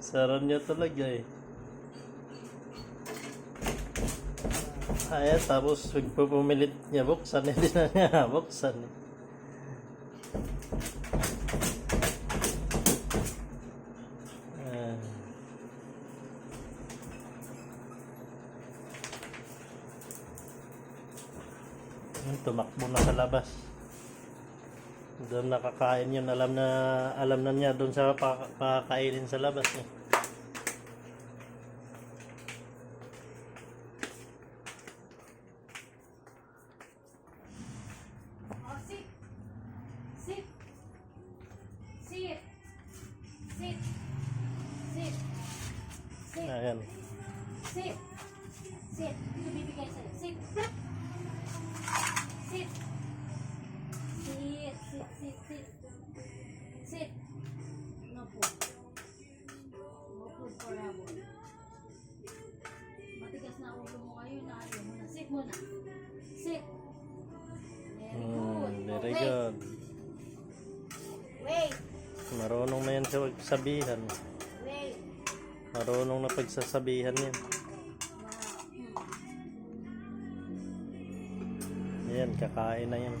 Saran niya talaga eh. Ay, tapos pagpupumilit niya buksan, hindi na niya buksan. eh. Ah. Tumakbo na sa labas. Doon nakakain yun. Alam na alam na niya doon sa pa- pakakainin sa labas. Eh. Oh, sit. Sit. Sit. Sit. Sit. Sit. Ayan. Sit. Sit. Sit. Sit. Sit. No food. No food for habol. Matigas na ulo mo ngayon na ayaw mo na. Sit muna. Sit. Very good. Mm, very Wait. good. Wait. Marunong na yan sa pagsabihan. Wait. Marunong na pagsasabihan yan. Wow. Hmm. Ayan, kakain na yan.